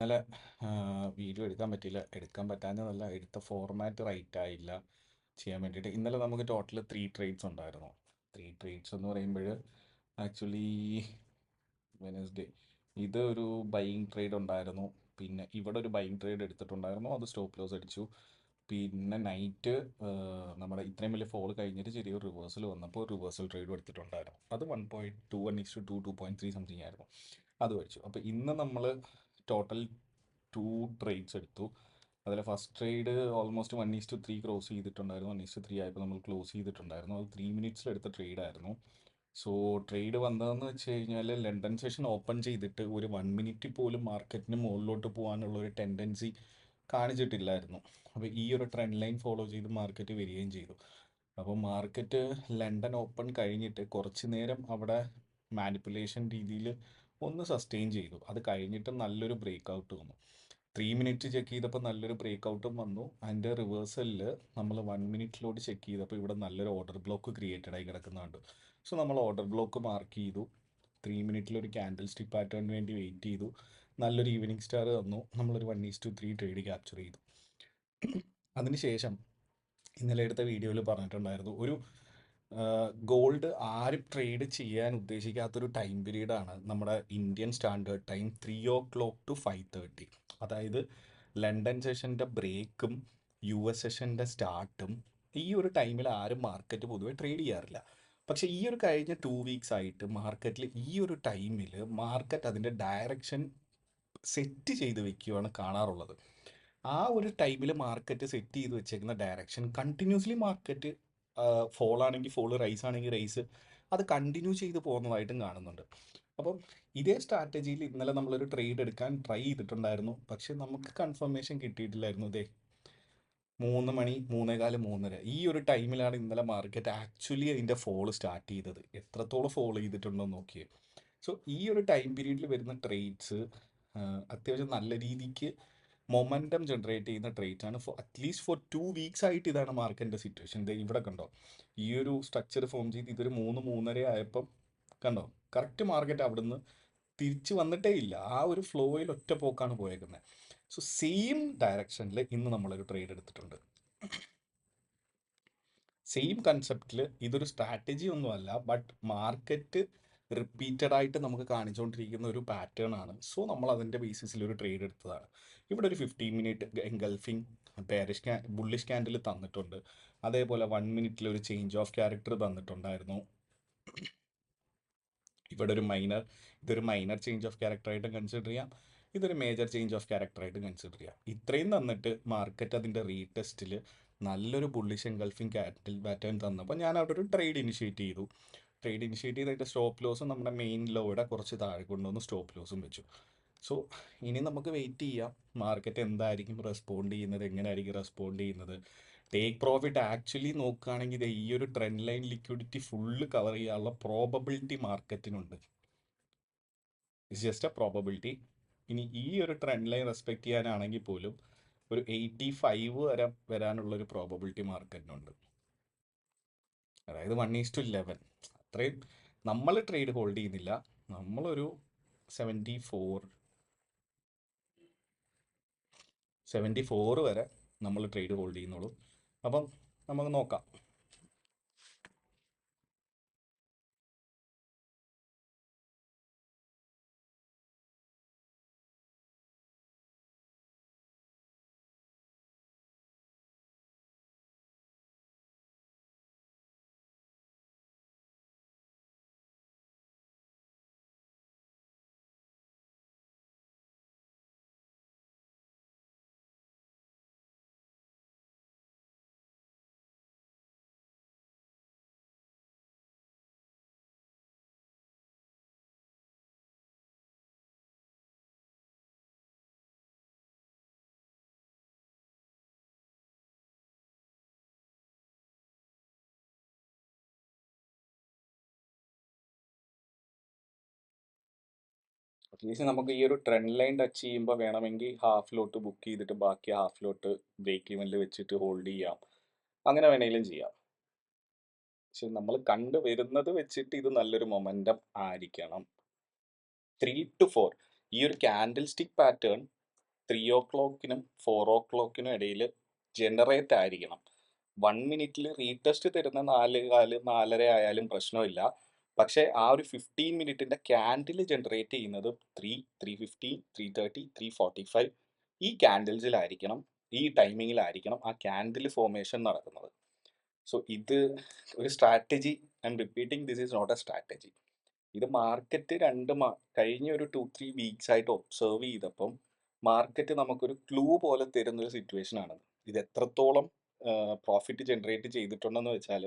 ഇന്നലെ വീഡിയോ എടുക്കാൻ പറ്റില്ല. എടുക്കാൻ പറ്റാഞ്ഞതല്ല. എടുത്ത ഫോർമാറ്റ് റൈറ്റ് ആയില്ല. ചെയ്യാൻ വേണ്ടിയിട്ട്. ഇന്നലെ നമുക്ക് ടോട്ടൽ ത്രീ ട്രേഡ്സ് ഉണ്ടായിരുന്നു. ത്രീ ട്രേഡ്സ് എന്ന് പറയുമ്പോൾ ആക്ച്വലി വെനസ്ഡേ ഇത് ഒരു ബൈങ് ട്രേഡ് ഉണ്ടായിരുന്നു. പിന്നെ ഇവിടെ ഒരു ബൈങ് ട്രേഡ് എടുത്തിട്ടുണ്ടായിരുന്നു. അത് സ്റ്റോപ്പ് ലോസ് അടിച്ചു. പിന്നെ നൈറ്റ് നമ്മുടെ ഇത്രയും വലിയ ഫോൾ കഴിഞ്ഞിട്ട് ചെറിയൊരു റിവേഴ്സൽ വന്നപ്പോൾ റിവേഴ്സൽ ട്രേഡ് എടുത്തിട്ടുണ്ടായിരുന്നു. അത് one point two one is to two point three something ആയിരുന്നു. അത് കഴിച്ചു അപ്പോൾ ഇന്ന് നമ്മൾ ടോട്ടൽ ടു ട്രേഡ്സ് എടുത്തു. അതിൽ first trade almost one is to three cross ചെയ്തിട്ടുണ്ടായിരുന്നു. വൺ ഈസ് ടു ത്രീ ആയപ്പോൾ നമ്മൾ ക്ലോസ് ചെയ്തിട്ടുണ്ടായിരുന്നു. അത് ത്രീ ട്രേഡ് ആയിരുന്നു. സോ ട്രേഡ് വന്നതെന്ന് വെച്ച് കഴിഞ്ഞാൽ ലണ്ടൻ സെഷൻ ഓപ്പൺ ചെയ്തിട്ട് ഒരു വൺ മിനിറ്റ് പോലും മാർക്കറ്റിന് മുകളിലോട്ട് പോകാനുള്ള ഒരു ടെൻഡൻസി കാണിച്ചിട്ടില്ലായിരുന്നു. അപ്പോൾ ഈ ഒരു ട്രെൻഡ് ലൈൻ ഫോളോ ചെയ്ത് മാർക്കറ്റ് വരികയും ചെയ്തു. അപ്പോൾ മാർക്കറ്റ് ലണ്ടൻ ഓപ്പൺ കഴിഞ്ഞിട്ട് കുറച്ച് നേരം അവിടെ മാനിപ്പുലേഷൻ രീതിയിൽ ഒന്ന് സസ്റ്റെയിൻ ചെയ്തു. അത് കഴിഞ്ഞിട്ട് നല്ലൊരു ബ്രേക്ക് ഔട്ട് വന്നു. ത്രീ മിനിറ്റ് ചെക്ക് ചെയ്തപ്പോൾ നല്ലൊരു ബ്രേക്ക് ഔട്ടും വന്നു. അതിന്റെ റിവേഴ്സലിൽ നമ്മൾ വൺ മിനിറ്റിലോട്ട് ചെക്ക് ചെയ്തപ്പോൾ ഇവിടെ നല്ലൊരു ഓർഡർ ബ്ലോക്ക് ക്രിയേറ്റഡ് ആയി കിടക്കുന്നുണ്ട് സോ നമ്മൾ ഓർഡർ ബ്ലോക്ക് മാർക്ക് ചെയ്തു. ത്രീ മിനിറ്റിലൊരു ക്യാൻഡിൽ സ്റ്റിക് പാറ്റേണിന് വേണ്ടി വെയിറ്റ് ചെയ്തു. നല്ലൊരു ഈവനിങ് സ്റ്റാർ തന്നു. നമ്മളൊരു one is to three trade capture ചെയ്തു. അതിനുശേഷം ഇന്നലെ എടുത്ത വീഡിയോയിൽ പറഞ്ഞിട്ടുണ്ടായിരുന്നു. ഒരു ഗോൾഡ് ആരും ട്രേഡ് ചെയ്യാൻ ഉദ്ദേശിക്കാത്തൊരു ടൈം പീരീഡാണ് നമ്മുടെ Indian standard time three o'clock to five thirty അതായത് ലണ്ടൻ സെഷന്റെ ബ്രേക്കും യു എസ് സെഷന്റെ സ്റ്റാർട്ടും ഈ ഒരു ടൈമിൽ ആരും മാർക്കറ്റ് പൊതുവെ ട്രേഡ് ചെയ്യാറില്ല. പക്ഷേ ഈ ഒരു കഴിഞ്ഞ ടു വീക്സ് ആയിട്ട് മാർക്കറ്റിൽ ഈ ഒരു ടൈമിൽ മാർക്കറ്റ് അതിന്റെ ഡയറക്ഷൻ സെറ്റ് ചെയ്ത് വെക്കുകയാണ് കാണാറുള്ളത്. ആ ഒരു ടൈമിൽ മാർക്കറ്റ് സെറ്റ് ചെയ്ത് വെച്ചേക്കുന്ന ഡയറക്ഷൻ കണ്ടിന്യൂസ്ലി മാർക്കറ്റ് ഫോൾ ആണെങ്കിൽ ഫോൾ റൈസ് ആണെങ്കിൽ റൈസ് അത് കണ്ടിന്യൂ ചെയ്ത് പോകുന്നതായിട്ടും കാണുന്നുണ്ട്. അപ്പം ഇതേ സ്ട്രാറ്റജിയിൽ ഇന്നലെ നമ്മളൊരു ട്രേഡ് എടുക്കാൻ ട്രൈ ചെയ്തിട്ടുണ്ടായിരുന്നു. പക്ഷെ നമുക്ക് കൺഫർമേഷൻ കിട്ടിയിട്ടില്ലായിരുന്നു ഇതേ. മൂന്ന് മണി മൂന്നേകാൽ മൂന്നര. ഈ ഒരു ടൈമിലാണ് ഇന്നലെ മാർക്കറ്റ് ആക്ച്വലി അതിന്റെ ഫോൾ സ്റ്റാർട്ട് ചെയ്തത്. എത്രത്തോളം ഫോൾ ചെയ്തിട്ടുണ്ടോ നോക്കിയേ. സോ ഈ ഒരു ടൈം പീരീഡിൽ വരുന്ന ട്രേഡ്സ് അത്യാവശ്യം നല്ല രീതിക്ക് മൊമെന്റം ജനറേറ്റ് ചെയ്യുന്ന ട്രേറ്റ് ആണ്. For at least four two weeks ആയിട്ട് ഇതാണ് മാർക്കറ്റിന്റെ സിറ്റുവേഷൻ ഇത് ഇവിടെ കണ്ടോ? ഈ ഒരു സ്ട്രക്ചർ ഫോം ചെയ്ത് ഇതൊരു മൂന്ന് മൂന്നര ആയപ്പം കണ്ടോ? കറക്റ്റ് മാർക്കറ്റ് അവിടുന്ന് തിരിച്ചു വന്നിട്ടേ ഇല്ല. ആ ഒരു ഫ്ലോയിൽ ഒറ്റ പോക്കാണ് പോയേക്കുന്നത് സോ സെയിം ഡയറക്ഷനിൽ ഇന്ന് നമ്മളൊരു ട്രേഡ് എടുത്തിട്ടുണ്ട്. സെയിം കൺസെപ്റ്റിൽ ഇതൊരു സ്ട്രാറ്റജി ഒന്നുമല്ല ബട്ട് മാർക്കറ്റ് റിപ്പീറ്റഡ് ആയിട്ട് നമുക്ക് കാണിച്ചുകൊണ്ടിരിക്കുന്ന ഒരു പാറ്റേൺ ആണ്. സോ നമ്മൾ അതിന്റെ ബേസിസിൽ ഒരു ട്രേഡ് എടുത്തതാണ്. ഇവിടെ ഒരു ഫിഫ്റ്റീൻ മിനിറ്റ് എൻഗൾഫിംഗ് പാരിഷ് ക്യാ ബുള്ളിഷ് ക്യാൻഡിൽ തന്നിട്ടുണ്ട്. അതേപോലെ വൺ മിനിറ്റിൽ ഒരു ചേഞ്ച് ഓഫ് ക്യാരക്ടർ തന്നിട്ടുണ്ടായിരുന്നു. ഇവിടെ ഒരു മൈനർ ഇതൊരു മൈനർ ചേഞ്ച് ഓഫ് ക്യാരക്ടർ ആയിട്ട് കൺസിഡർ ചെയ്യാം. ഇതൊരു മേജർ ചേഞ്ച് ഓഫ് ക്യാരക്ടർ ആയിട്ട് കൺസിഡർ ചെയ്യാം. ഇത്രയും തന്നിട്ട് മാർക്കറ്റ് അതിന്റെ റീടെസ്റ്റിൽ നല്ലൊരു ബുള്ളിഷ് എൻഗൾഫിംഗ് ക്യാറ്റിൽ പാറ്റേൺ തന്നപ്പോൾ ഞാൻ അവിടെ ഒരു ട്രേഡ് ഇനിഷ്യേറ്റ് ചെയ്തു. ട്രേഡ് ഇനിഷ്യേറ്റ് ചെയ്തിട്ട് സ്റ്റോപ്പ് ലോസും നമ്മുടെ മെയിൻ ലോയുടെ കുറച്ച് താഴെ കൊണ്ടുവന്ന് സ്റ്റോപ്പ് ലോസും വെച്ചു. സോ ഇനി നമുക്ക് വെയിറ്റ് ചെയ്യാം. മാർക്കറ്റ് എന്തായിരിക്കും റെസ്പോണ്ട് ചെയ്യുന്നത് എങ്ങനെയായിരിക്കും റെസ്പോണ്ട് ചെയ്യുന്നത്. ടേക്ക് പ്രോഫിറ്റ് ആക്ച്വലി നോക്കുകയാണെങ്കിൽ ഈ ഒരു trend line liquidity full cover ചെയ്യാനുള്ള പ്രോബബിലിറ്റി മാർക്കറ്റിനുണ്ട് ഇറ്റ്സ് ജസ്റ്റ് എ പ്രോബബിലിറ്റി ഇനി ഈ ഒരു ട്രെൻഡ് ലൈൻ റെസ്പെക്ട് ചെയ്യാനാണെങ്കിൽ പോലും ഒരു എയ്റ്റി ഫൈവ് വരെ വരാനുള്ളൊരു പ്രോബബിലിറ്റി മാർക്കറ്റിനുണ്ട് അതായത് വൺ ഈസ് ടു ലെവൻ അത്രയും നമ്മൾ ട്രേഡ് ഹോൾഡ് ചെയ്യുന്നില്ല. നമ്മളൊരു സെവന്റി ഫോർ സെവന്റി ഫോർ വരെ നമ്മൾ ട്രേഡ് ഹോൾഡ് ചെയ്യുന്നുള്ളൂ. അപ്പം നമുക്ക് നോക്കാം. അറ്റ്ലീസ്റ്റ് നമുക്ക് ഈ ഒരു ട്രെൻഡ് ലൈൻ ടച്ച് ചെയ്യുമ്പോൾ വേണമെങ്കിൽ ഹാഫിലോട്ട് ബുക്ക് ചെയ്തിട്ട് ബാക്കി ഹാഫിലോട്ട് ബ്രേക്ക് ഇവനിൽ വെച്ചിട്ട് ഹോൾഡ് ചെയ്യാം. അങ്ങനെ വേണമെങ്കിലും ചെയ്യാം. പക്ഷെ നമ്മൾ കണ്ടു വരുന്നത് വെച്ചിട്ട് ഇത് നല്ലൊരു മൊമെന്റം ആയിരിക്കണം. ത്രീ ടു ഫോർ ഈ ഒരു ക്യാൻഡിൽ സ്റ്റിക് പാറ്റേൺ ത്രീ ഓ ക്ലോക്കിനും ഫോർ ഓ ക്ലോക്കിനും ഇടയിൽ ജനറേറ്റ് ആയിരിക്കണം. വൺ മിനിറ്റിൽ റീടെസ്റ്റ് തരുന്ന നാല് കാൽ നാലര ആയാലും പ്രശ്നമില്ല. പക്ഷേ ആ ഒരു ഫിഫ്റ്റീൻ മിനിറ്റിന്റെ ക്യാൻഡിൽ ജനറേറ്റ് ചെയ്യുന്നത് three three fifty three thirty three forty five ഈ ക്യാൻഡിൽസിലായിരിക്കണം ഈ ടൈമിങ്ങിലായിരിക്കണം ആ ക്യാൻഡിൽ ഫോർമേഷൻ നടക്കുന്നത്. സോ ഇത് ഒരു strategy I'm repeating this is not a strategy ഇത് മാർക്കറ്റ് രണ്ട് മാ കഴിഞ്ഞ ഒരു ടു ത്രീ വീക്സ് ആയിട്ട് ഒബ്സർവ് ചെയ്തപ്പം മാർക്കറ്റ് നമുക്കൊരു ക്ലൂ പോലെ തരുന്നൊരു സിറ്റുവേഷൻ ആണ്. ഇത് എത്രത്തോളം പ്രോഫിറ്റ് ജനറേറ്റ് ചെയ്തിട്ടുണ്ടെന്ന് വെച്ചാൽ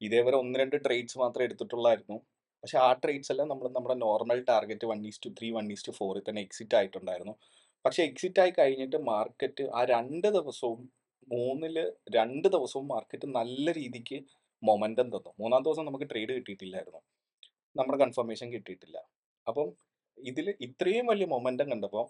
ഇതേവരെ ഒന്ന് രണ്ട് ട്രേഡ്സ് മാത്രമേ എടുത്തിട്ടുള്ളായിരുന്നു. പക്ഷെ ആ ട്രേഡ്സ് എല്ലാം നമ്മൾ നമ്മുടെ normal target one is to three one is to ഫോറിൽ തന്നെ എക്സിറ്റ് ആയിട്ടുണ്ടായിരുന്നു. പക്ഷെ എക്സിറ്റ് ആയി കഴിഞ്ഞിട്ട് മാർക്കറ്റ് ആ രണ്ട് ദിവസവും മൂന്നിൽ രണ്ട് ദിവസവും മാർക്കറ്റ് നല്ല രീതിക്ക് മൊമെന്റം തന്നു. മൂന്നാം ദിവസം നമുക്ക് ട്രേഡ് കിട്ടിയിട്ടില്ലായിരുന്നു. നമ്മുടെ കൺഫർമേഷൻ കിട്ടിയിട്ടില്ല. അപ്പം ഇതിൽ ഇത്രയും വലിയ മൊമെന്റം കണ്ടപ്പോൾ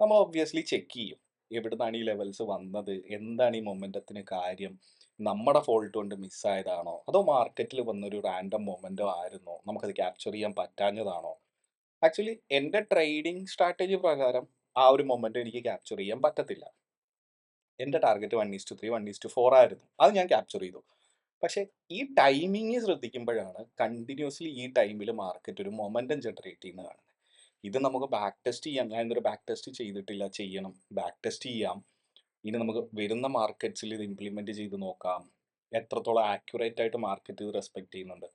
നമ്മൾ ഒബ്വിയസ്ലി ചെക്ക് ചെയ്യും. എവിടുന്നാണ് ഈ ലെവൽസ് വന്നത്? എന്താണ് ഈ മൊമെന്റത്തിന് കാര്യം? നമ്മുടെ ഫോൾട്ട് കൊണ്ട് മിസ്സായതാണോ അതോ മാർക്കറ്റിൽ വന്നൊരു റാൻഡം മൊമെന്റോ ആയിരുന്നോ? നമുക്കത് ക്യാപ്ചർ ചെയ്യാൻ പറ്റാഞ്ഞതാണോ? ആക്ച്വലി എന്റെ ട്രേഡിംഗ് സ്ട്രാറ്റജി പ്രകാരം ആ ഒരു മൊമെന്റ് എനിക്ക് ക്യാപ്ചർ ചെയ്യാൻ പറ്റത്തില്ല. എന്റെ target one is to three one is to four ആയിരുന്നു. അത് ഞാൻ ക്യാപ്ചർ ചെയ്തു. പക്ഷേ ഈ ടൈമിങ് ശ്രദ്ധിക്കുമ്പോഴാണ് കണ്ടിന്യൂസ്ലി ഈ ടൈമിൽ മാർക്കറ്റ് ഒരു മൊമെന്റം ജനറേറ്റ് ചെയ്യുന്ന കാണുന്നത് ഇത് നമുക്ക് ബാക്ക് ടെസ്റ്റ് ചെയ്യാം. ഞാൻ ഇതൊരു ബാക്ക് ടെസ്റ്റ് ചെയ്തിട്ടില്ല. ചെയ്യണം. ബാക്ക് ടെസ്റ്റ് ചെയ്യാം. ഇനി നമുക്ക് വരുന്ന മാർക്കറ്റ്സിൽ ഇത് ഇംപ്ലിമെന്റ് ചെയ്ത് നോക്കാം. എത്രത്തോളം ആക്യുറേറ്റ് ആയിട്ട് മാർക്കറ്റ് ഇത് റെസ്പെക്ട് ചെയ്യുന്നുണ്ട്.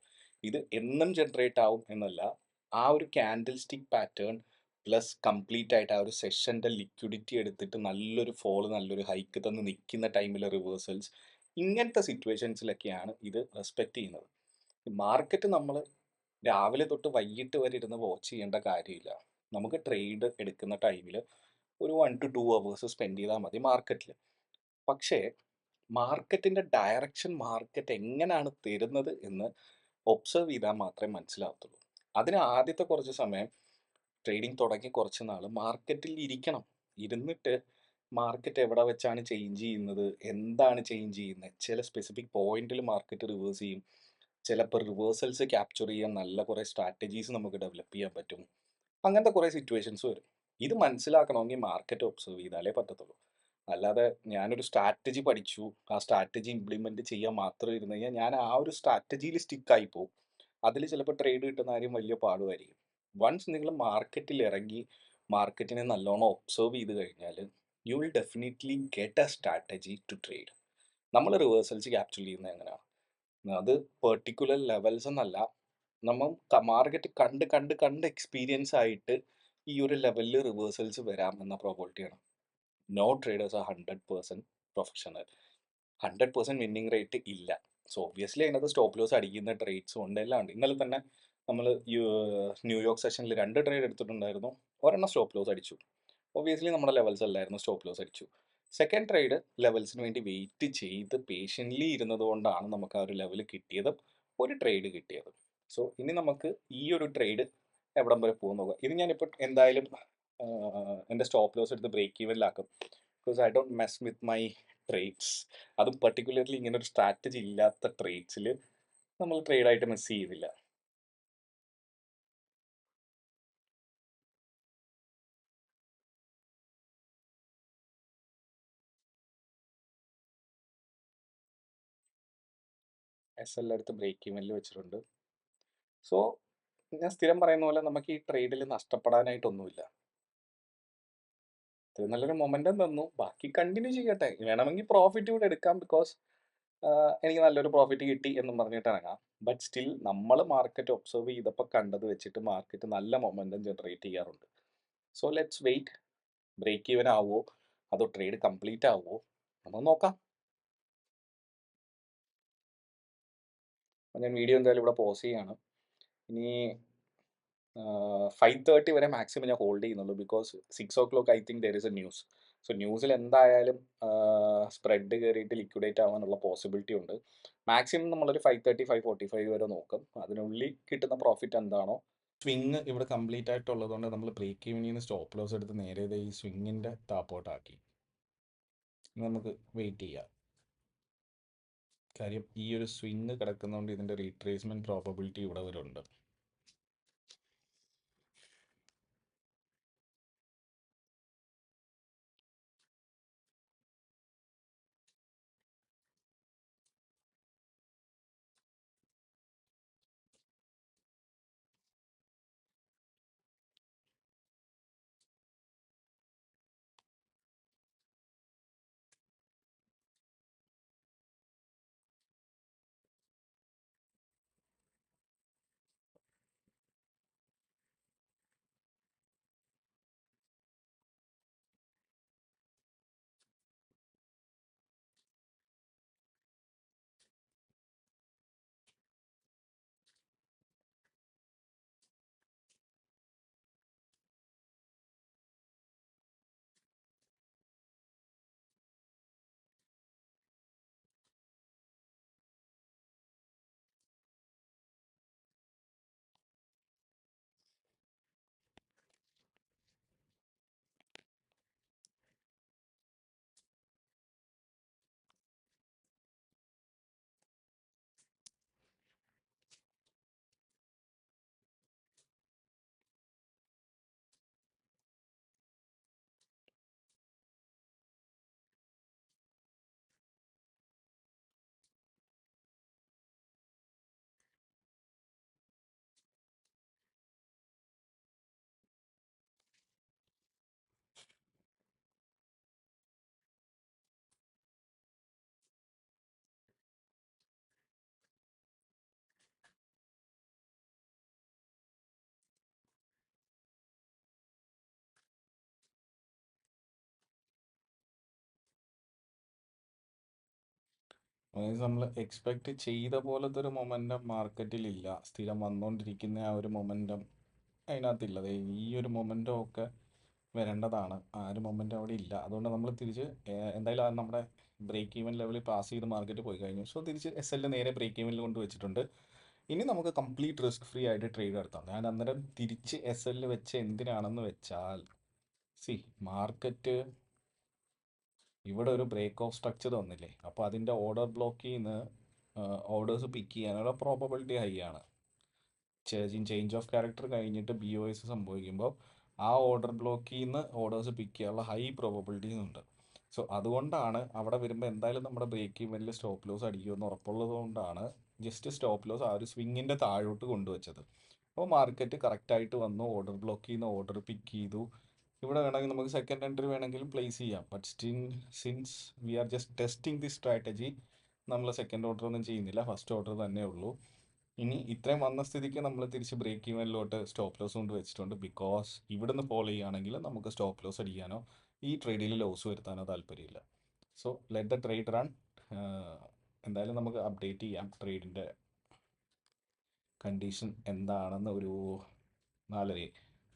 ഇത് എന്നും ജനറേറ്റ് ആവും എന്നല്ല. ആ ഒരു candle stick pattern plus complete ആയിട്ട് ആ ഒരു സെഷന്റെ ലിക്വിഡിറ്റി എടുത്തിട്ട് നല്ലൊരു ഫോൾ നല്ലൊരു ഹൈക്ക് തന്ന് നിൽക്കുന്ന ടൈമിലെ റിവേഴ്സൽസ് ഇങ്ങനത്തെ സിറ്റുവേഷൻസിലൊക്കെയാണ് ഇത് റെസ്പെക്റ്റ് ചെയ്യുന്നത്. മാർക്കറ്റ് നമ്മൾ രാവിലെ തൊട്ട് വൈകിട്ട് വരെ ഇരുന്ന് വാച്ച് ചെയ്യേണ്ട കാര്യമില്ല. നമുക്ക് ട്രേഡ് എടുക്കുന്ന ടൈമിൽ ഒരു one to two hours spend ചെയ്താൽ മതി മാർക്കറ്റിൽ പക്ഷേ മാർക്കറ്റിന്റെ ഡയറക്ഷൻ മാർക്കറ്റ് എങ്ങനെയാണ് തരുന്നത് എന്ന് ഒബ്സർവ് ചെയ്താൽ മാത്രമേ മനസ്സിലാവത്തുള്ളൂ. അതിന് ആദ്യത്തെ കുറച്ച് സമയം ട്രേഡിംഗ് തുടങ്ങി കുറച്ച് നാൾ മാർക്കറ്റിൽ ഇരിക്കണം. ഇരുന്നിട്ട് മാർക്കറ്റ് എവിടെ വെച്ചാണ് ചേഞ്ച് ചെയ്യുന്നത് എന്താണ് ചേഞ്ച് ചെയ്യുന്നത് ചില സ്പെസിഫിക് പോയിന്റിൽ മാർക്കറ്റ് റിവേഴ്സ് ചെയ്യും. ചിലപ്പോൾ റിവേഴ്സൽസ് ക്യാപ്ചർ ചെയ്യാൻ നല്ല കുറേ സ്ട്രാറ്റജീസ് നമുക്ക് ഡെവലപ്പ് ചെയ്യാൻ പറ്റും. അങ്ങനത്തെ കുറേ സിറ്റുവേഷൻസ് വരും. ഇത് മനസ്സിലാക്കണമെങ്കിൽ മാർക്കറ്റ് ഒബ്സർവ് ചെയ്താലേ പറ്റത്തുള്ളൂ. അല്ലാതെ ഞാനൊരു സ്ട്രാറ്റജി പഠിച്ചു. ആ സ്ട്രാറ്റജി ഇംപ്ലിമെന്റ് ചെയ്യാൻ മാത്രം ഇരുന്ന് കഴിഞ്ഞാൽ ഞാൻ ആ ഒരു സ്ട്രാറ്റജിയിൽ സ്റ്റിക്കായി പോകും അതിൽ ചിലപ്പോൾ ട്രേഡ് കിട്ടുന്ന കാര്യം വലിയ പാടുമായിരിക്കും. വൺസ് നിങ്ങൾ മാർക്കറ്റിൽ ഇറങ്ങി മാർക്കറ്റിനെ നല്ലോണം ഒബ്സർവ് ചെയ്ത് കഴിഞ്ഞാൽ you will definitely get a strategy to trade നമ്മൾ റിവേഴ്സൽസ് ക്യാപ്ചർ ചെയ്യുന്നത് എങ്ങനെയാണ് അത് പെർട്ടിക്കുലർ ലെവൽസ് എന്നല്ല. നമ്മൾ മാർക്കറ്റ് കണ്ട് കണ്ട് കണ്ട് എക്സ്പീരിയൻസ് ആയിട്ട് ഈ ഒരു ലെവലിൽ റിവേഴ്സൽസ് വരാം എന്ന പ്രോബിലിറ്റിയാണ് നോ ട്രേഡേഴ്സ് ആ hundred percent professional hundred percent winning rate ഇല്ല. സോ ഒബ്വിയസ്ലി അതിനകത്ത് സ്റ്റോപ്പ് ലോസ് അടിക്കുന്ന ട്രേഡ്സും ഉണ്ട് എല്ലാം ഉണ്ട് ഇന്നലെ തന്നെ നമ്മൾ ന്യൂയോർക്ക് സെഷനിൽ രണ്ട് ട്രേഡ് എടുത്തിട്ടുണ്ടായിരുന്നു. ഒരെണ്ണം സ്റ്റോപ്പ് ലോസ് അടിച്ചു. ഒബ്വിയസ്ലി നമ്മുടെ ലെവൽസ് അല്ലായിരുന്നു സ്റ്റോപ്പ് ലോസ് അടിച്ചു. സെക്കൻഡ് ട്രേഡ് ലെവൽസിന് വേണ്ടി വെയിറ്റ് ചെയ്ത് പേഷ്യന്റ്ലി ഇരുന്നത് കൊണ്ടാണ് നമുക്ക് ആ ഒരു ലെവൽ കിട്ടിയത് ഒരു ട്രേഡ് കിട്ടിയത്. സോ ഇനി നമുക്ക് ഈ ഒരു ട്രേഡ് എവിടം വരെ പോകും നോക്കാം. ഇത് ഞാനിപ്പോൾ എന്തായാലും എന്റെ സ്റ്റോപ്പ് ലോസ് എടുത്ത് break ഈവനിലാക്കും because I don't mess with my trades അതും പെർട്ടിക്കുലർലി ഇങ്ങനെ ഒരു സ്ട്രാറ്റജി ഇല്ലാത്ത ട്രേഡ്സിൽ നമ്മൾ ട്രേഡായിട്ട് മിസ് ചെയ്തില്ല. എസ് എൽ എടുത്ത് ബ്രേക്ക് ഈവനിൽ വെച്ചിട്ടുണ്ട്. സോ ഞാൻ സ്ഥിരം പറയുന്ന പോലെ നമുക്ക് ഈ ട്രേഡിൽ നഷ്ടപ്പെടാനായിട്ടൊന്നുമില്ല. ഇത് നല്ലൊരു മൊമെന്റം തന്നു. ബാക്കി കണ്ടിന്യൂ ചെയ്യട്ടെ. വേണമെങ്കിൽ പ്രോഫിറ്റ് കൂടെ എടുക്കാം ബിക്കോസ് എനിക്ക് നല്ലൊരു പ്രോഫിറ്റ് കിട്ടി എന്നും പറഞ്ഞിട്ട് ഇറങ്ങാം. ബട്ട് സ്റ്റിൽ നമ്മൾ മാർക്കറ്റ് ഒബ്സർവ് ചെയ്തപ്പോൾ കണ്ടത് വെച്ചിട്ട് മാർക്കറ്റ് നല്ല മൊമെന്റം ജനറേറ്റ് ചെയ്യാറുണ്ട്. So let's wait break even ആവുമോ അതോ ട്രേഡ് കംപ്ലീറ്റ് ആവുമോ നമുക്ക് നോക്കാം. ഞാൻ വീഡിയോ എന്തായാലും ഇവിടെ പോസ് ചെയ്യാണ്. ഇനി ഫൈവ് തേർട്ടി വരെ മാക്സിമം ഞാൻ ഹോൾഡ് ചെയ്യുന്നുള്ളൂ. Because six o'clock I think there is a news so ന്യൂസിൽ എന്തായാലും സ്പ്രെഡ് കയറിയിട്ട് ലിക്വിഡേറ്റ് ആവാനുള്ള പോസിബിലിറ്റി ഉണ്ട്. മാക്സിമം നമ്മളൊരു five thirty five forty five വരെ നോക്കും. അതിനുള്ളിൽ കിട്ടുന്ന പ്രോഫിറ്റ് എന്താണോ? സ്വിങ് ഇവിടെ കംപ്ലീറ്റ് ആയിട്ടുള്ളതുകൊണ്ട് നമ്മൾ ബ്രേക്ക് ഈവനിൽ നിന്ന് സ്റ്റോപ്പ് ലോസ് എടുത്ത് നേരെ ഈ സ്വിങ്ങിന്റെ താപ്പോട്ടാക്കി നമുക്ക് വെയിറ്റ് ചെയ്യാം. കാര്യം ഈ ഒരു സ്വിങ് കിടക്കുന്നതുകൊണ്ട് ഇതിന്റെ റീട്രേസ്മെന്റ് പ്രോബബിലിറ്റി ഇവിടെ വരുന്നുണ്ട് അതായത് നമ്മൾ എക്സ്പെക്ട് ചെയ്ത പോലത്തെ ഒരു മൊമെന്റം മാർക്കറ്റിലില്ല സ്ഥിരം വന്നുകൊണ്ടിരിക്കുന്ന ആ ഒരു മൊമെന്റം അതിനകത്തില്ല ദേ ഈ ഒരു മൊമെന്റം ഒക്കെ വരേണ്ടതാണ്. ആ ഒരു മൊമെന്റം അവിടെ ഇല്ല. അതുകൊണ്ട് നമ്മൾ തിരിച്ച് എന്തായാലും അത് നമ്മുടെ ബ്രേക്ക് ഈവൻ ലെവലിൽ പാസ് ചെയ്ത് മാർക്കറ്റ് പോയി കഴിഞ്ഞു. സോ തിരിച്ച് എസ് എല്ലിൽ നേരെ ബ്രേക്ക് ഈവനിൽ കൊണ്ട് വെച്ചിട്ടുണ്ട്. ഇനി നമുക്ക് കംപ്ലീറ്റ് റിസ്ക് ഫ്രീ ആയിട്ട് ട്രേഡ് നടത്താം. ഞാൻ അന്നേരം തിരിച്ച് എസ് എല്ലിൽ വെച്ച് എന്തിനാണെന്ന് വെച്ചാൽ സി മാർക്കറ്റ് ഇവിടെ ഒരു ബ്രേക്ക് ഓഫ് സ്ട്രക്ചർ വന്നില്ലേ അപ്പോൾ അതിന്റെ ഓർഡർ ബ്ലോക്കിൽ നിന്ന് ഓർഡേഴ്സ് പിക്ക് ചെയ്യാനുള്ള പ്രോബബിലിറ്റി ഹൈ ആണ്. ചേഞ്ച് ഓഫ് ക്യാരക്ടർ കഴിഞ്ഞിട്ട് ബി ഒ എസ് സംഭവിക്കുമ്പോൾ ആ ഓർഡർ ബ്ലോക്കിൽ നിന്ന് ഓർഡേഴ്സ് പിക്ക് ചെയ്യാനുള്ള ഹൈ പ്രോബബിലിറ്റീസ് ഉണ്ട്. സോ അതുകൊണ്ടാണ് അവിടെ വരുമ്പോൾ എന്തായാലും നമ്മുടെ ബ്രേക്ക് ഇവനിൽ സ്റ്റോപ്പ് ലോസ് അടിക്കുമെന്ന് ഉറപ്പുള്ളത് കൊണ്ടാണ് ജസ്റ്റ് സ്റ്റോപ്പ് ലോസ് ആ ഒരു സ്വിങ്ങിന്റെ താഴോട്ട് കൊണ്ടുവച്ചത്. അപ്പോൾ മാർക്കറ്റ് കറക്റ്റായിട്ട് വന്നു ഓർഡർ ബ്ലോക്ക് ചെയ്യുന്ന ഓർഡർ പിക്ക് ചെയ്തു. ഇവിടെ വേണമെങ്കിൽ നമുക്ക് സെക്കൻഡ് എൻട്രി വേണമെങ്കിലും പ്ലേസ് ചെയ്യാം. But still since we are just testing the strategy നമ്മൾ സെക്കൻഡ് ഓർഡർ ഒന്നും ചെയ്യുന്നില്ല. ഫസ്റ്റ് ഓർഡർ തന്നെ ഉള്ളൂ. ഇനി ഇത്രയും വന്ന സ്ഥിതിക്ക് നമ്മൾ തിരിച്ച് ബ്രേക്ക് ഈവനിലോട്ട് സ്റ്റോപ്പ് ലോസ് കൊണ്ട് വെച്ചിട്ടുണ്ട്. ബിക്കോസ് ഇവിടുന്ന് ഫോളോ ചെയ്യുകയാണെങ്കിൽ നമുക്ക് സ്റ്റോപ്പ് ലോസ് അടിക്കാനോ ഈ ട്രേഡിൽ ലോസ് വരുത്താനോ താല്പര്യമില്ല. So let the trade run എന്തായാലും നമുക്ക് അപ്ഡേറ്റ് ചെയ്യാം ട്രേഡിന്റെ കണ്ടീഷൻ എന്താണെന്ന് ഒരു നാലര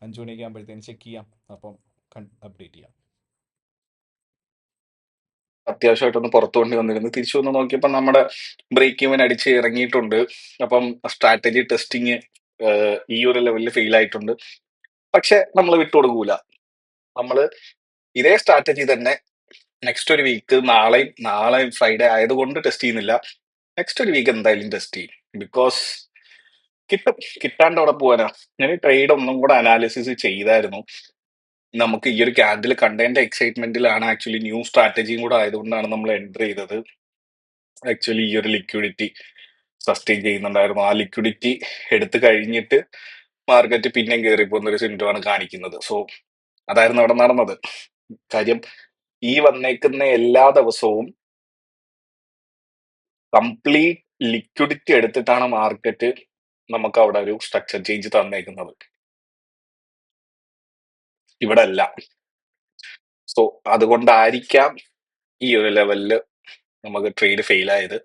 അഞ്ച് മണിയൊക്കെ ആകുമ്പോഴത്തേന് ചെക്ക് ചെയ്യാം. അപ്പം അപ്ഡേറ്റ് ചെയ്യാം. അത്യാവശ്യമായിട്ടൊന്ന് പുറത്തു കൊണ്ട് വന്നിരുന്നു. തിരിച്ചു വന്ന് നോക്കിയപ്പോൾ നമ്മുടെ ബ്രേക്ക് ഇവൻ അടിച്ച് ഇറങ്ങിയിട്ടുണ്ട്. അപ്പം സ്ട്രാറ്റജി ടെസ്റ്റിങ് ഈ ഒരു ലെവലിൽ ഫെയിൽ ആയിട്ടുണ്ട്. പക്ഷെ നമ്മൾ വിട്ടുകൊടുക്കൂല നമ്മൾ ഇതേ സ്ട്രാറ്റജി തന്നെ നെക്സ്റ്റ് ഒരു വീക്ക് നാളെയും നാളെയും ഫ്രൈഡേ ആയതുകൊണ്ട് ടെസ്റ്റ് ചെയ്യുന്നില്ല. നെക്സ്റ്റ് ഒരു വീക്ക് എന്തായാലും ടെസ്റ്റ് ചെയ്യും. ബിക്കോസ് കിട്ടും കിട്ടാണ്ട് അവിടെ പോകാനാ ഞാൻ ട്രേഡ് ഒന്നും കൂടെ അനാലിസിസ് ചെയ്തായിരുന്നു. നമുക്ക് ഈ ഒരു ക്യാൻഡിൽ കണ്ടതിന്റെ എക്സൈറ്റ്മെന്റിലാണ് ആക്ച്വലി ന്യൂ സ്ട്രാറ്റജിയും കൂടെ ആയതുകൊണ്ടാണ് നമ്മൾ എന്റർ ചെയ്തത്. ആക്ച്വലി ഈ ഒരു ലിക്വിഡിറ്റി സസ്റ്റെയിൻ ചെയ്യുന്നുണ്ടായിരുന്നു. ആ ലിക്വിഡിറ്റി എടുത്തു കഴിഞ്ഞിട്ട് മാർക്കറ്റ് പിന്നെയും കയറി പോകുന്ന ഒരു ആണ് കാണിക്കുന്നത്. സോ അതായിരുന്നു അവിടെ നടന്നത്. കാര്യം ഈ വന്നേക്കുന്ന എല്ലാ ദിവസവും കംപ്ലീറ്റ് ലിക്വിഡിറ്റി എടുത്തിട്ടാണ് മാർക്കറ്റ് നമുക്ക് അവിടെ ഒരു സ്ട്രക്ചർ ചേഞ്ച് തന്നേക്കുന്നത്. ഇവിടെ അല്ല സോ അതുകൊണ്ടായിരിക്കാം ഈ ഒരു ലെവലിൽ നമുക്ക് ട്രേഡ് ഫെയിൽ ആയത്.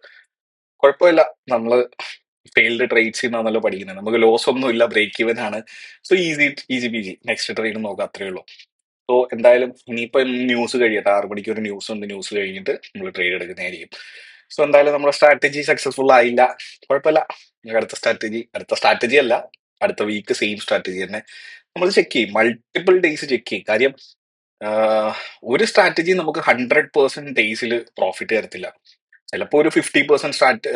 കുഴപ്പമില്ല. നമ്മൾ ഫെയിൽഡ് ട്രേഡ്സ് നിന്നാണല്ലോ പഠിക്കുന്നത്. നമുക്ക് ലോസ് ഒന്നും ഇല്ല ബ്രേക്ക് ഇവൻ ആണ്. So easy easy P G next trade നോക്കാം. അത്രേ ഉള്ളൂ. സോ എന്തായാലും ഇനിയിപ്പോ ന്യൂസ് കഴിയട്ടെ. ആറ് മണിക്ക് ഒരു ന്യൂസ് ഉണ്ട്. ന്യൂസ് കഴിഞ്ഞിട്ട് നമ്മൾ ട്രേഡ് എടുക്കുന്നതായിരിക്കും. സോ എന്തായാലും നമ്മുടെ സ്ട്രാറ്റജി സക്സസ്ഫുൾ ആയില്ല. കുഴപ്പമില്ല. നമുക്ക് അടുത്ത സ്ട്രാറ്റജി അടുത്ത സ്ട്രാറ്റജി അല്ല. അടുത്ത വീക്ക് സെയിം സ്ട്രാറ്റജി തന്നെ നമ്മൾ ചെക്ക് ചെയ്യും. മൾട്ടിപ്പിൾ ഡേയ്സ് ചെക്ക് ചെയ്യും. കാര്യം ഒരു സ്ട്രാറ്റജി നമുക്ക് ഹൺഡ്രഡ് പേഴ്സെന്റ് ഡേയ്സിൽ പ്രോഫിറ്റ് തരത്തില്ല. ചിലപ്പോൾ ഒരു fifty percent strat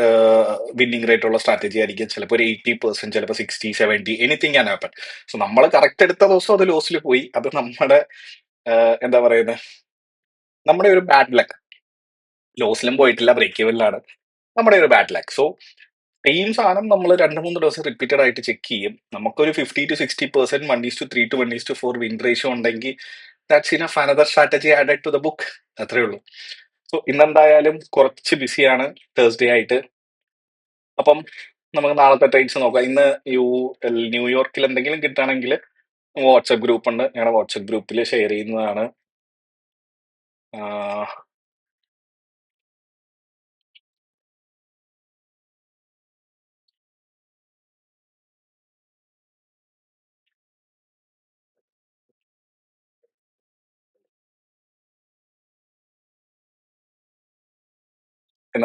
winning rate ഉള്ള സ്ട്രാറ്റജി ആയിരിക്കും. ചിലപ്പോൾ ഒരു എയ്റ്റി പെർസെന്റ് ചിലപ്പോൾ sixty seventy anything can happen so നമ്മൾ കറക്റ്റ് എടുത്ത ദിവസം അത് ലോസിൽ പോയി. അത് നമ്മുടെ എന്താ പറയുന്നത് നമ്മുടെ ഒരു ബാഡ് ലക്ക് ലോസിലും പോയിട്ടില്ല ബ്രേക്ക് ഈവനിലാണ് നമ്മുടെ ഒരു ബാഡ് ലാക്ക് സോ സെയിം സാധനം നമ്മൾ രണ്ട് മൂന്ന് ദിവസം റിപ്പീറ്റഡ് ആയിട്ട് ചെക്ക് ചെയ്യും. നമുക്കൊരു fifty to sixty percent one is to three to one is to four win ratio ഉണ്ടെങ്കിൽ that's in another strategy added to the book അത്രേ ഉള്ളൂ. സോ ഇന്നെന്തായാലും കുറച്ച് ബിസിയാണ് തേഴ്സ്ഡേ ആയിട്ട്. അപ്പം നമുക്ക് നാളത്തെ ട്രേഡ്സ് നോക്കാം. ഇന്ന് യു ന്യൂയോർക്കിൽ എന്തെങ്കിലും കിട്ടുകയാണെങ്കിൽ വാട്സപ്പ് ഗ്രൂപ്പ് ഉണ്ട്. ഞങ്ങളുടെ വാട്സപ്പ് ഗ്രൂപ്പിൽ ഷെയർ ചെയ്യുന്നതാണ്.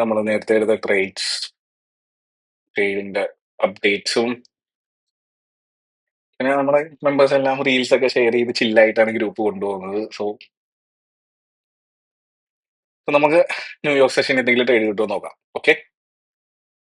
നമ്മൾ നേരത്തെ എടുത്ത ട്രേഡ്സ് ട്രേഡിന്റെ അപ്ഡേറ്റ്സും പിന്നെ നമ്മുടെ മെമ്പേഴ്സ് എല്ലാം റീൽസ് ഒക്കെ ഷെയർ ചെയ്ത് ചില്ലായിട്ടാണ് ഗ്രൂപ്പ് കൊണ്ടുപോകുന്നത്. സോ നമുക്ക് ന്യൂയോർക്ക് സെഷൻ എന്തെങ്കിലും ട്രേഡ് കിട്ടുമോ നോക്കാം. ഓക്കെ